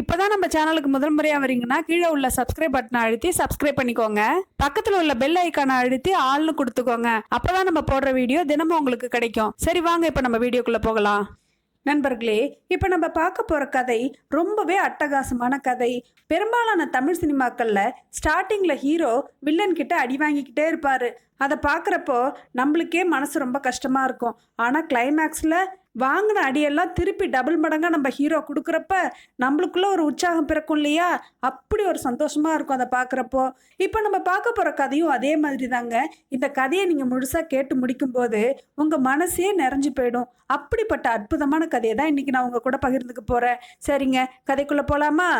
இப்போதான் நம்ம சேனலுக்கு முதல் முறையாக வரீங்கன்னா கீழே உள்ள சப்ஸ்கிரைப் பட்டனை அழுத்தி சப்ஸ்கிரைப் பண்ணிக்கோங்க. பக்கத்தில் உள்ள பெல் ஐக்கானை அழுத்தி ஆள்னு கொடுத்துக்கோங்க. அப்போதான் நம்ம போடுற வீடியோ தினமும் உங்களுக்கு கிடைக்கும். சரி வாங்க இப்போ நம்ம வீடியோக்குள்ளே போகலாம். நண்பர்களே இப்போ நம்ம பார்க்க போகிற கதை ரொம்பவே அட்டகாசமான கதை. பெரும்பாலான தமிழ் சினிமாக்களில் ஸ்டார்டிங்கில் ஹீரோ வில்லன் கிட்ட அடி வாங்கிக்கிட்டே இருப்பார். அதை பார்க்குறப்போ நம்மளுக்கே மனசு ரொம்ப கஷ்டமாக இருக்கும். ஆனால் கிளைமேக்ஸில் வாங்கின அடியெல்லாம் திருப்பி டபுள் மடங்காக நம்ம ஹீரோ கொடுக்குறப்ப நம்மளுக்குள்ளே ஒரு உற்சாகம் பிறக்கும் இல்லையா? அப்படி ஒரு சந்தோஷமாக இருக்கும் அதை பார்க்குறப்போ இப்போ நம்ம பார்க்க போகிற கதையும் அதே மாதிரி தாங்க இந்த கதையை நீங்கள் முழுசாக கேட்டு முடிக்கும்போது உங்கள் மனசே நிறைஞ்சு போயிடும். அப்படிப்பட்ட அற்புதமான கதையை தான் இன்றைக்கி நான் உங்கள் கூட பகிர்ந்துக்க போகிறேன் சரிங்க கதைக்குள்ளே போகலாமா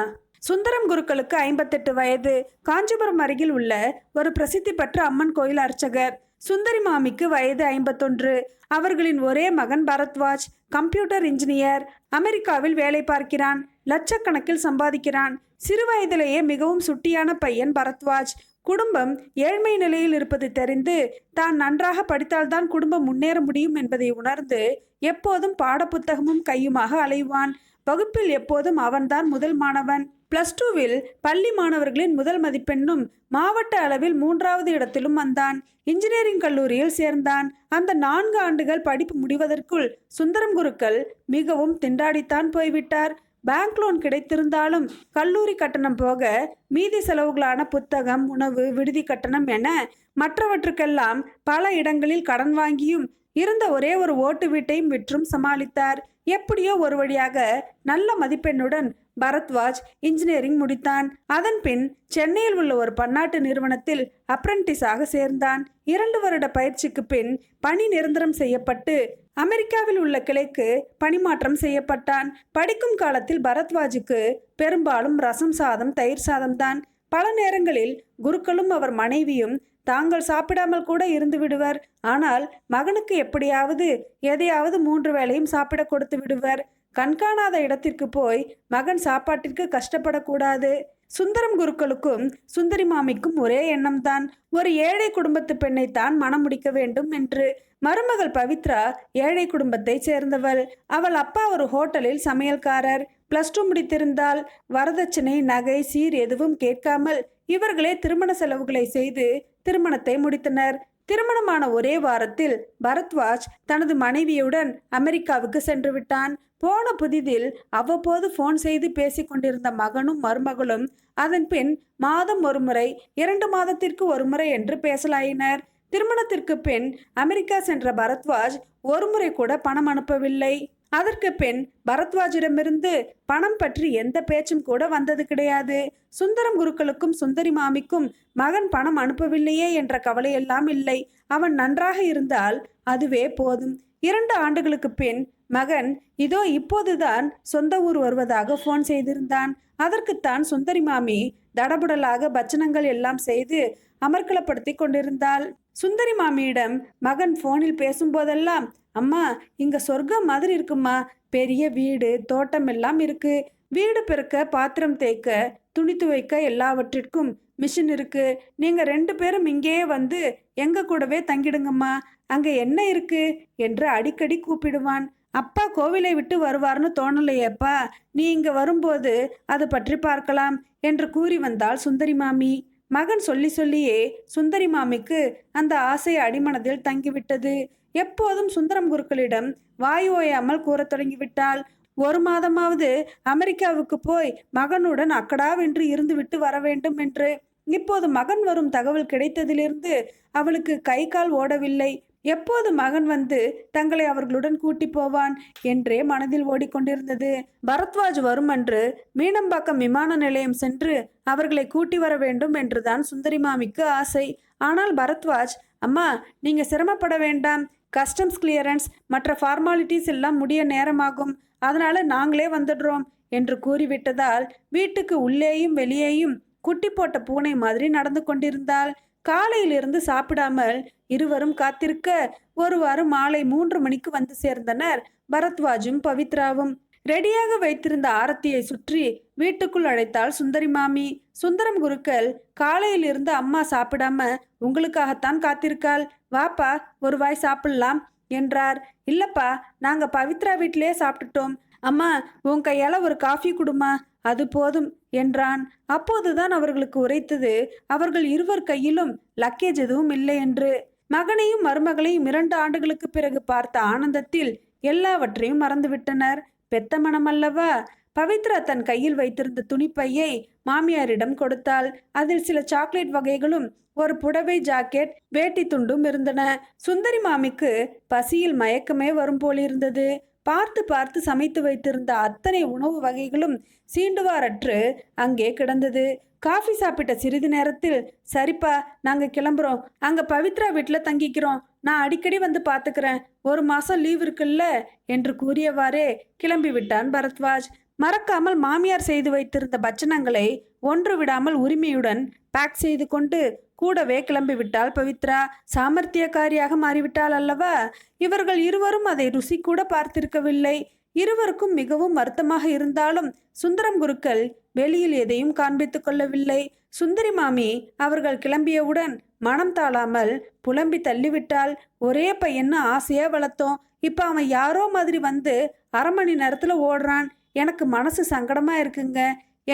சுந்தரம் குருக்களுக்கு ஐம்பத்தெட்டு வயது. காஞ்சிபுரம் அருகில் உள்ள ஒரு பிரசித்தி பெற்ற அம்மன் கோயில் அர்ச்சகர். சுந்தரி மாமிக்கு வயது ஐம்பத்தொன்று. அவர்களின் ஒரே மகன் பரத்வாஜ். Computer engineer. அமெரிக்காவில் வேலை பார்க்கிறான். லட்சக்கணக்கில் சம்பாதிக்கிறான். சிறு வயதிலேயே மிகவும் சுட்டியான பையன் பரத்வாஜ். குடும்பம் ஏழ்மை நிலையில் இருப்பது தெரிந்து தான் நன்றாக படித்தால்தான் குடும்பம் முன்னேற முடியும் என்பதை உணர்ந்து எப்போதும் பாடப்புத்தகமும் கையுமாக அலைவான். வகுப்பில் எப்போதும் அவன்தான் முதல் மாணவன். பிளஸ் டூவில் பள்ளி மாணவர்களின் முதல் மதிப்பெண்ணும் மாவட்ட அளவில் மூன்றாவது இடத்திலும் வந்தான். இன்ஜினியரிங் கல்லூரியில் சேர்ந்தான். அந்த நான்கு ஆண்டுகள் படிப்பு முடிவதற்குள் சுந்தரம் குருக்கள் மிகவும் திண்டாடித்தான் போய்விட்டார். பேங்க் லோன் கிடைத்திருந்தாலும் கல்லூரி கட்டணம் போக மீதி செலவுகளான புத்தகம் உணவு விடுதி கட்டணம் என மற்றவற்றுக்கெல்லாம் பல இடங்களில் கடன் வாங்கியும் இருந்த ஒரே ஒரு ஓட்டு வீட்டையும் விற்றும் சமாளித்தார். எப்படியோ ஒரு வழியாக நல்ல மதிப்பெண்ணுடன் பரத்வாஜ் இன்ஜினியரிங் முடித்தான். அதன் பின் சென்னையில் உள்ள ஒரு பன்னாட்டு நிறுவனத்தில் அப்ரண்டிஸாக சேர்ந்தான். இரண்டு வருட பயிற்சிக்கு பின் பணி நிரந்தரம் செய்யப்பட்டு அமெரிக்காவில் உள்ள கிளைக்கு பணிமாற்றம் செய்யப்பட்டான். படிக்கும் காலத்தில் பரத்வாஜுக்கு பெரும்பாலும் ரசம் சாதம் தயிர் சாதம் தான். பல நேரங்களில் குருக்களும் அவர் மனைவியும் தாங்கள் சாப்பிடாமல் கூட இருந்து விடுவர். ஆனால் மகனுக்கு எப்படியாவது எதையாவது மூன்று வேளையும் சாப்பிட கொடுத்து விடுவர். கண்காணாத இடத்திற்கு போய் மகன் சாப்பாட்டிற்கு கஷ்டப்படக்கூடாது. சுந்தரம் குருக்களுக்கும் சுந்தரி மாமிக்கும் ஒரே எண்ணம்தான். ஒரு ஏழை குடும்பத்து பெண்ணைத்தான் மனம் முடிக்க வேண்டும் என்று. மருமகள் பவித்ரா ஏழை குடும்பத்தைச் சேர்ந்தவள். அவள் அப்பா ஒரு ஹோட்டலில் சமையல்காரர். பிளஸ் டூ முடித்திருந்தால் வரதட்சணை நகை சீர் எதுவும் கேட்காமல் இவர்களே திருமண செலவுகளை செய்து திருமணத்தை முடித்தனர். திருமணமான ஒரே வாரத்தில் பரத்வாஜ் தனது மனைவியுடன் அமெரிக்காவுக்கு சென்று விட்டான். போன புதிதில் அவ்வப்போது ஃபோன் செய்து பேசிக் கொண்டிருந்த மகனும் மருமகளும் அதன் பின் மாதம் ஒருமுறை இரண்டு மாதத்திற்கு ஒருமுறை என்று பேசலாயினர். திருமணத்திற்கு பின் அமெரிக்கா சென்ற பரத்வாஜ் ஒருமுறை கூட பணம் அனுப்பவில்லை. அதற்கு பின் பரத்வாஜிடமிருந்து பணம் பற்றி எந்த பேச்சும் கூட வந்தது கிடையாது. சுந்தரம் குருக்களுக்கும் சுந்தரி மாமிக்கும் மகன் பணம் அனுப்பவில்லையே என்ற கவலையெல்லாம் இல்லை. அவன் நன்றாக இருந்தால் அதுவே போதும். இரண்டு ஆண்டுகளுக்கு பின் மகன் இதோ இப்போதுதான் சொந்த ஊர் வருவதாக ஃபோன் செய்திருந்தான். அதற்குத்தான் சுந்தரி மாமி தடபுடலாக பச்சனங்கள் எல்லாம் செய்து அமர்க்கலப்படுத்தி கொண்டிருந்தாள். சுந்தரி மாமியிடம் மகன் ஃபோனில் பேசும்போதெல்லாம் அம்மா இங்க சொர்க்கம் மாதிரி இருக்குமா? பெரிய வீடு தோட்டம் எல்லாம் இருக்கு. வீடு பெருக்க பாத்திரம் தேய்க்க துணி துவைக்க எல்லாவற்றிற்கும் மிஷின் இருக்கு. நீங்க ரெண்டு பேரும் இங்கேயே வந்து எங்க கூடவே தங்கிடுங்கம்மா. அங்க என்ன இருக்கு? என்று அடிக்கடி கூப்பிடுவான். அப்பா கோவிலை விட்டு வருவார்னு தோணலையேப்பா. நீ இங்க வரும்போது அது பற்றி பார்க்கலாம் என்று கூறி வந்தாள் சுந்தரி மாமி. மகன் சொல்லி சொல்லியே சுந்தரி மாமிக்கு அந்த ஆசை அடிமனதில் தங்கிவிட்டது. எப்போதும் சுந்தரம் குருக்களிடம் வாய் ஓயாமல் கூறத் தொடங்கிவிட்டாள். ஒரு மாதமாவது அமெரிக்காவுக்கு போய் மகனுடன் அக்கடாவென்று இருந்துவிட்டு வர வேண்டும் என்று. இப்போது மகன் வரும் தகவல் கிடைத்ததிலிருந்து அவளுக்கு கை கால் ஓடவில்லை. எப்போது மகன் வந்து தங்களை அவர்களுடன் கூட்டி போவான் என்றே மனதில் ஓடிக்கொண்டிருந்தது. பரத்வாஜ் வரும் அன்று மீனம்பாக்கம் விமான நிலையம் சென்று அவர்களை கூட்டி வர வேண்டும் என்றுதான் சுந்தரி மாமிக்கு ஆசை. ஆனால் பரத்வாஜ் அம்மா நீங்க சிரமப்பட வேண்டாம். கஸ்டம்ஸ் கிளியரன்ஸ் மற்ற ஃபார்மாலிட்டிஸ் எல்லாம் முடிய நேரமாகும். அதனால நாங்களே வந்துடுறோம் என்று கூறிவிட்டதால் வீட்டுக்கு உள்ளேயும் வெளியேயும் குட்டி போட்ட பூனை மாதிரி நடந்து கொண்டிருந்தாள். காலையிலிருந்து சாப்பிடாமல் இருவரும் காத்திருக்க ஒருவாறு மாலை மூன்று மணிக்கு வந்து சேர்ந்தனர் பரத்வாஜும் பவித்ராவும். ரெடியாக வைத்திருந்த ஆரத்தியை சுற்றி வீட்டுக்குள் அழைத்தாள் சுந்தரி மாமி. சுந்தரம் குருக்கள் காலையிலிருந்து அம்மா சாப்பிடாம உங்களுக்காகத்தான் காத்திருக்காள். வாப்பா ஒரு வாய் சாப்பிடலாம் என்றார். இல்லப்பா நாங்க பவித்ரா வீட்டிலேயே சாப்பிட்டுட்டோம். அம்மா உன் கையால ஒரு காஃபி குடுமா? அது போதும். என்றான். அப்போதுதான் அவர்களுக்கு உரைத்தது அவர்கள் இருவர் கையிலும் லக்கேஜ் எதுவும் இல்லை என்று. மகனையும் மருமகளையும் இரண்டு ஆண்டுகளுக்கு பிறகு பார்த்த ஆனந்தத்தில் எல்லாவற்றையும் மறந்துவிட்டனர். பெத்த மனம் அல்லவா பவித்ரா தன் கையில் வைத்திருந்த துணிப்பையை மாமியாரிடம் கொடுத்தாள். அதில் சில சாக்லேட் வகைகளும் ஒரு புடவை ஜாக்கெட் வேட்டி துண்டும் இருந்தன. சுந்தரி மாமிக்கு பசியில் மயக்கமே வரும் போலிருந்தது. பார்த்து பார்த்து சமைத்து வைத்திருந்த அத்தனை உணவு வகைகளும் சீண்டுவாரற்று அங்கே கிடந்தது. காஃபி சாப்பிட்ட சிறிது நேரத்தில் சரிப்பா நாங்கள் கிளம்புறோம். அங்கே பவித்ரா வீட்டில் தங்கிக்கிறோம். நான் அடிக்கடி வந்து பார்த்துக்கிறேன் ஒரு மாதம் லீவ் இருக்குல்ல? என்று கூறியவாறே கிளம்பி விட்டான் பரத்வாஜ். மறக்காமல் மாமியார் செய்து வைத்திருந்த பட்சணங்களை ஒன்று விடாமல் உரிமையுடன் பேக் செய்து கொண்டு கூடவே கிளம்பிவிட்டாள் பவித்ரா. சாமர்த்தியக்காரியாக மாறிவிட்டாள் அல்லவா? இவர்கள் இருவரும் அதை ருசி கூட பார்த்திருக்கவில்லை. இருவருக்கும் மிகவும் வருத்தமாக இருந்தாலும் சுந்தரம் குருக்கள் வெளியில் எதையும் காண்பித்துக் கொள்ளவில்லை. சுந்தரி மாமி அவர்கள் கிளம்பியவுடன் மனம் தாழாமல் புலம்பி தள்ளிவிட்டால் ஒரே பையன்னு ஆசையா வளர்த்தோம்? இப்ப அவன் யாரோ மாதிரி வந்து அரை மணி நேரத்துல ஓடுறான். எனக்கு மனசு சங்கடமா இருக்குங்க.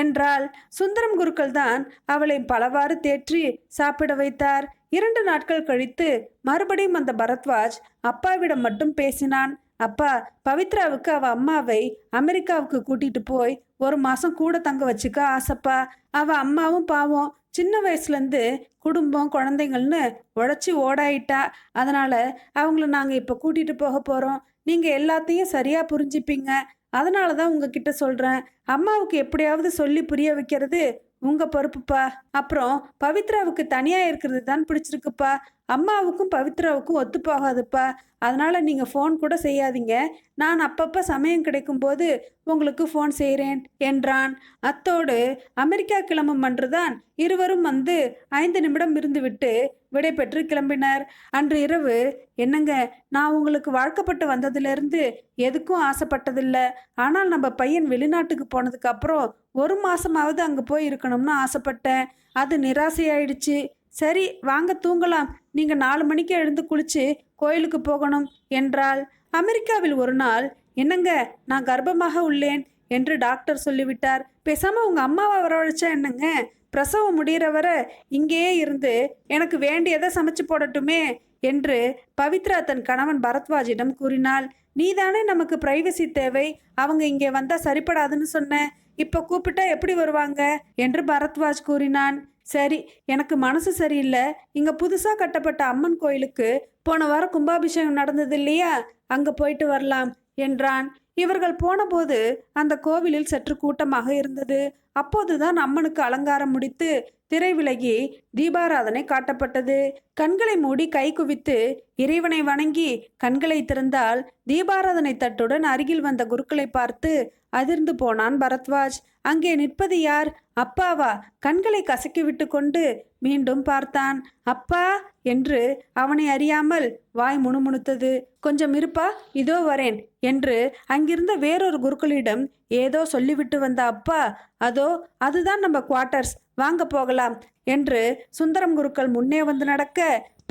என்றால் சுந்தரம் குருக்கள் தான் அவளை பலவாறு தேற்றி சாப்பிட வைத்தார். இரண்டு நாட்கள் கழித்து மறுபடியும் அந்த பரத்வாஜ் அப்பாவிடம் மட்டும் பேசினான். அப்பா பவித்ராவுக்கு அவ அம்மாவை அமெரிக்காவுக்கு கூட்டிட்டு போய் ஒரு மாசம் கூட தங்க வச்சுக்க ஆசைப்பா. அவ அம்மாவும் பாவம் சின்ன வயசுலேருந்து குடும்பம் குழந்தைங்கள்னு உழைச்சி ஓடாயிட்டா. அதனால அவங்கள நாங்கள் இப்போ கூட்டிகிட்டு போக போகிறோம் நீங்கள் எல்லாத்தையும் சரியாக புரிஞ்சுப்பீங்க. அதனால தான் உங்ககிட்ட சொல்கிறேன் அம்மாவுக்கு எப்படியாவது சொல்லி புரிய வைக்கிறது உங்கள் பொறுப்புப்பா. அப்புறம் பவித்ராவுக்கு தனியாக இருக்கிறது தான் பிடிச்சிருக்குப்பா. அம்மாவுக்கும் பவித்ராவுக்கும் ஒத்து போகாதுப்பா அதனால் நீங்கள் ஃபோன் கூட செய்யாதீங்க. நான் அப்பப்போ சமயம் கிடைக்கும்போது உங்களுக்கு ஃபோன் செய்கிறேன் என்றான். அத்தோடு அமெரிக்கா கிளம்பும் அன்றுதான் இருவரும் வந்து ஐந்து நிமிடம் இருந்துவிட்டு விடை பெற்று கிளம்பினர். அன்று இரவு என்னங்க நான் உங்களுக்கு வாழ்க்கப்பட்டு வந்ததுலேருந்து எதுக்கும் ஆசைப்பட்டதில்லை. ஆனால் நம்ம பையன் வெளிநாட்டுக்கு போனதுக்கு அப்புறம் ஒரு மாசமாவது அங்கே போய் இருக்கணும்னு ஆசைப்பட்டேன். அது நிராசையாயிடுச்சு. சரி வாங்க தூங்கலாம். நீங்க நாலு மணிக்கு எழுந்து குளிச்சு கோயிலுக்கு போகணும் என்றாள். அமெரிக்காவில் ஒரு நாள் என்னங்க நான் கர்ப்பமாக உள்ளேன் என்று டாக்டர் சொல்லிவிட்டார். பேசாம உங்க அம்மாவை வரவழைச்சா என்னங்க? பிரசவம் முடிகிற வரை இங்கேயே இருந்து எனக்கு வேண்டியதை சமைச்சு போடட்டுமே என்று பவித்ரா தன் கணவன் பரத்வாஜிடம் கூறினாள். நீதானே நமக்கு பிரைவசி தேவை. அவங்க இங்கே வந்தால் சரிப்படாதுன்னு சொன்ன. இப்போ கூப்பிட்டா எப்படி வருவாங்க? என்று பரத்வாஜ் கூறினான். சரி எனக்கு மனசு சரியில்லை. இங்கே புதுசாக கட்டப்பட்ட அம்மன் கோயிலுக்கு போன வாரம் கும்பாபிஷேகம் நடந்தது இல்லையா? அங்கே போயிட்டு வரலாம் என்றான். இவர்கள் போனபோது அந்த கோவிலில் சற்று கூட்டமாக இருந்தது. அப்போதுதான் அம்மனுக்கு அலங்காரம் முடித்து திரை விலகி தீபாராதனை காட்டப்பட்டது. கண்களை மூடி கை குவித்து இறைவனை வணங்கி கண்களை திறந்தால் தீபாராதனை தட்டுடன் அருகில் வந்த குருக்களை பார்த்து அதிர்ந்து போனான் பரத்வாஜ். அங்கே நிற்பது யார்? அப்பாவா? கண்களை கசக்கி விட்டு கொண்டு மீண்டும் பார்த்தான். அப்பா என்று அவனை அறியாமல் வாய் முணுமுணுத்தது. கொஞ்சம் இருப்பா இதோ வரேன் என்று அங்கிருந்த வேறொரு குருக்களிடம் ஏதோ சொல்லிவிட்டு வந்த அப்பா அதோ அதுதான் நம்ம குவார்ட்டர்ஸ் வாங்க போகலாம் என்று சுந்தரம் குருக்கள் முன்னே வந்து நடக்க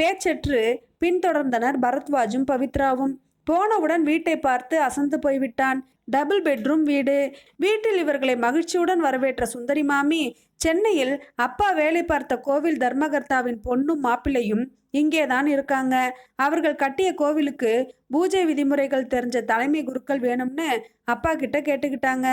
பேச்சற்று பின்தொடர்ந்தனர் பரத்வாஜும் பவித்ராவும். போனவுடன் வீட்டை பார்த்து அசந்து போய்விட்டான். டபுள் பெட்ரூம் வீடு. வீட்டில் இவர்களை மகிழ்ச்சியுடன் வரவேற்ற சுந்தரி மாமி சென்னையில் அப்பா வேலை பார்த்த கோவில் தர்மகர்த்தாவின் பொண்ணும் மாப்பிள்ளையும் இங்கே தான் இருக்காங்க. அவர்கள் கட்டிய கோவிலுக்கு பூஜை விதிமுறைகள் தெரிஞ்ச தலைமை குருக்கள் வேணும்னு அப்பா கிட்ட கேட்டுக்கிட்டாங்க.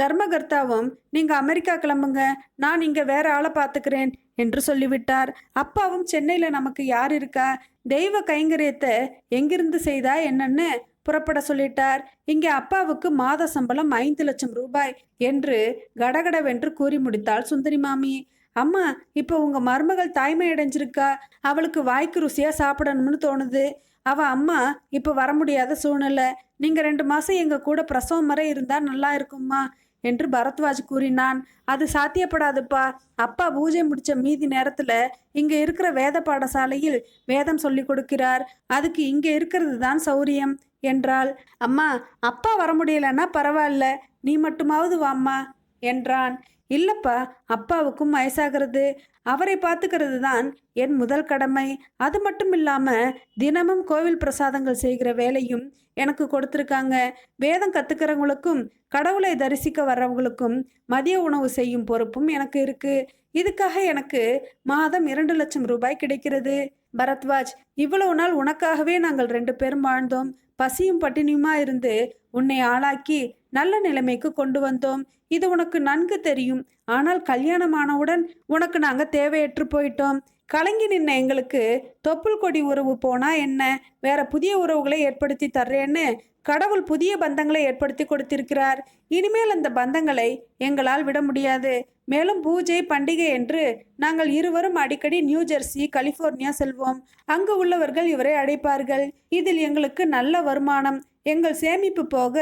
தர்மகர்த்தாவும் நீங்கள் அமெரிக்கா கிளம்புங்க. நான் இங்கே வேற ஆளை பார்த்துக்கிறேன் என்று சொல்லிவிட்டார். அப்பாவும் சென்னையில் நமக்கு யார் இருக்கா? தெய்வ கைங்கரியத்தை எங்கிருந்து செய்தா என்னன்னு புறப்பட சொல்லிட்டார். இங்கே அப்பாவுக்கு மாத சம்பளம் ஐந்து லட்சம் ரூபாய் என்று கடகடவென்று கூறி முடித்தாள் சுந்தரி மாமி. அம்மா இப்போ உங்கள் மருமகள் தாய்மை அடைஞ்சிருக்கா அவளுக்கு வாய்க்கு ருசியாக சாப்பிடணும்னு தோணுது. அவ அம்மா இப்போ வர முடியாத சூழ்நிலை. நீங்கள் ரெண்டு மாதம் எங்கள் கூட பிரசவம் வரை இருந்தால் நல்லா இருக்கும்மா. என்று பரத்வாஜ் கூறினான். அது சாத்தியப்படாதுப்பா. அப்பா பூஜை முடிச்ச மீதி நேரத்துல இங்க இருக்கிற வேத பாடசாலையில் வேதம் சொல்லி கொடுக்கிறார். அதுக்கு இங்க இருக்கிறது தான் சௌரியம் என்றாள். அம்மா அப்பா வர முடியலன்னா பரவாயில்ல. நீ மட்டுமாவது வாம்மா என்றான். இல்லப்பா அப்பாவுக்கும் வயசாகிறது. அவரை பார்த்துக்கிறது தான் என் முதல் கடமை. அது மட்டும் இல்லாமல் தினமும் கோவில் பிரசாதங்கள் செய்கிற வேலையும் எனக்கு கொடுத்துருக்காங்க. வேதம் கத்துக்கிறவங்களுக்கும் கடவுளை தரிசிக்க வர்றவங்களுக்கும் மதிய உணவு செய்யும் பொறுப்பும் எனக்கு இருக்கு. இதுக்காக எனக்கு மாதம் இரண்டு லட்சம் ரூபாய் கிடைக்கிறது. பரத்வாஜ் இவ்வளவு நாள் உனக்காகவே நாங்கள் ரெண்டு பேரும் வாழ்ந்தோம். பசியும் பட்டினியுமா இருந்து உன்னை ஆளாக்கி நல்ல நிலைமைக்கு கொண்டு வந்தோம். இது உனக்கு நன்கு தெரியும். ஆனால் கல்யாணமானவுடன் உனக்கு நாங்கள் தேவையற்று போயிட்டோம். கலங்கி நின்ன எங்களுக்கு தொப்புள் கொடி உறவு போனா என்ன? வேற புதிய உறவுகளை ஏற்படுத்தி தர்றேன்னு கடவுள் புதிய பந்தங்களை ஏற்படுத்தி கொடுத்திருக்கிறார். இனிமேல் அந்த பந்தங்களை எங்களால் விட முடியாது. மேலும் பூஜை பண்டிகை என்று நாங்கள் இருவரும் அடிக்கடி நியூ ஜெர்சி கலிபோர்னியா செல்வோம். அங்கு உள்ளவர்கள் இவரை அழைப்பார்கள் இதில் எங்களுக்கு நல்ல வருமானம். எங்கள் சேமிப்பு போக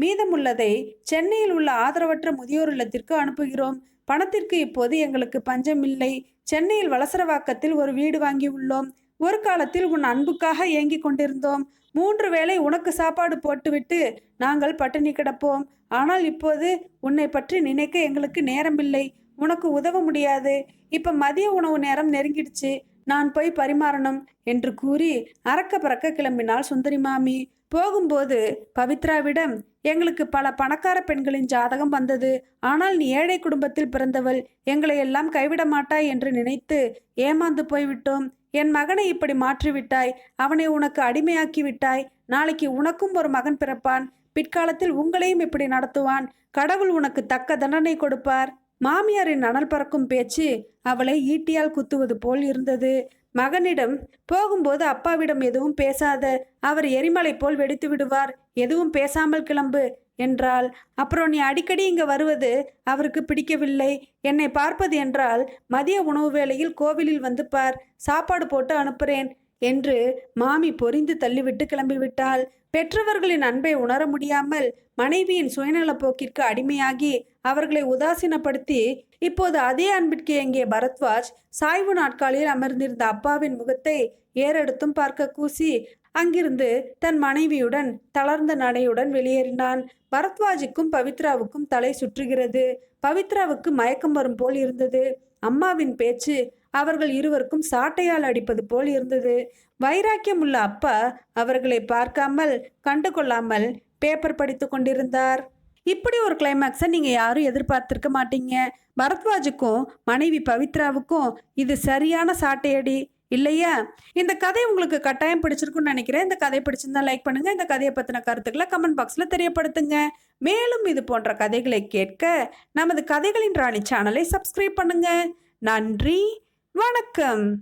மீதமுள்ளதை சென்னையில் உள்ள ஆதரவற்ற முதியோர் இல்லத்திற்கு அனுப்புகிறோம். பணத்திற்கு இப்போது எங்களுக்கு பஞ்சம் இல்லை. சென்னையில் வலசரவாக்கத்தில் ஒரு வீடு வாங்கி உள்ளோம். ஒரு காலத்தில் உன் அன்புக்காக ஏங்கிக் கொண்டிருந்தோம். மூன்று வேளை உனக்கு சாப்பாடு போட்டுவிட்டு நாங்கள் பட்டினி கிடப்போம். ஆனால் இப்போது உன்னை பற்றி நினைக்க எங்களுக்கு நேரமில்லை. உனக்கு உதவ முடியாது. இப்ப மதிய உணவு நேரம் நெருங்கிடுச்சு. நான் போய் பரிமாறணும் என்று கூறி அறக்க பறக்க கிளம்பினாள் சுந்தரி மாமி. போகும்போது பவித்ராவிடம் எங்களுக்கு பல பணக்கார பெண்களின் ஜாதகம் வந்தது. ஆனால் நீ ஏழை குடும்பத்தில் பிறந்தவள். எங்களை எல்லாம் கைவிட மாட்டாய் என்று நினைத்து ஏமாந்து போய்விட்டோம். என் மகனை இப்படி மாற்றிவிட்டாய். அவனை உனக்கு அடிமையாக்கி விட்டாய். நாளைக்கு உனக்கும் ஒரு மகன் பிறப்பான். பிற்காலத்தில் உங்களையும் இப்படி நடத்துவான். கடவுள் உனக்கு தக்க தண்டனை கொடுப்பார். மாமியாரின் அனல் பறக்கும் பேச்சு அவளை ஈட்டியால் குத்துவது போல் இருந்தது. மகனிடம் போகும்போது அப்பாவிடம் எதுவும் பேசாத அவர் எரிமலை போல் வெடித்து விடுவார். எதுவும் பேசாமல் கிளம்பு என்றாள். அப்புறம் நீ அடிக்கடி இங்கே வருவது அவருக்கு பிடிக்கவில்லை. என்னை பார்ப்பது என்றால் மதிய உணவு வேளையில் கோவிலில் வந்து பார். சாப்பாடு போட்டு அனுப்புறேன் என்று மாமி பொரிந்து தள்ளிவிட்டு கிளம்பிவிட்டாள். பெற்றவர்களின் அன்பை உணர முடியாமல் மனைவியின் சுயநலப் போக்கிற்கு அடிமையாகி அவர்களை உதாசீனப்படுத்தி இப்போது அதே அன்பிற்கு இயங்கிய பரத்வாஜ் சாய்வு நாட்காலில் அமர்ந்திருந்த அப்பாவின் முகத்தை ஏறெடுத்தும் பார்க்க கூசி அங்கிருந்து தன் மனைவியுடன் தளர்ந்த நடையுடன் வெளியேறினான். பரத்வாஜுக்கும் பவித்ராவுக்கும் தலை சுற்றுகிறது. பவித்ராவுக்கு மயக்கம் வரும் போல் இருந்தது. அம்மாவின் பேச்சு அவர்கள் இருவருக்கும் சாட்டையால் அடிப்பது போல் இருந்தது. வைராக்கியம் உள்ள அப்பா அவர்களை பார்க்காமல் கண்டு கொள்ளாமல் பேப்பர் படித்து கொண்டிருந்தார். இப்படி ஒரு கிளைமேக்ஸை நீங்கள் யாரும் எதிர்பார்த்துருக்க மாட்டீங்க. பரத்வாஜுக்கும் மனைவி பவித்ராவுக்கும் இது சரியான சாட்டையடி. இல்லையா? இந்த கதை உங்களுக்கு கட்டாயம் பிடிச்சிருக்குன்னு நினைக்கிறேன். இந்த கதை பிடிச்சிருந்தா லைக் பண்ணுங்க. இந்த கதையை பற்றின கருத்துக்களை கமெண்ட் பாக்ஸில் தெரியப்படுத்துங்க. மேலும் இது போன்ற கதைகளை கேட்க நமது கதைகளின் ராணி சேனலை சப்ஸ்கிரைப் பண்ணுங்க. நன்றி. வணக்கம்.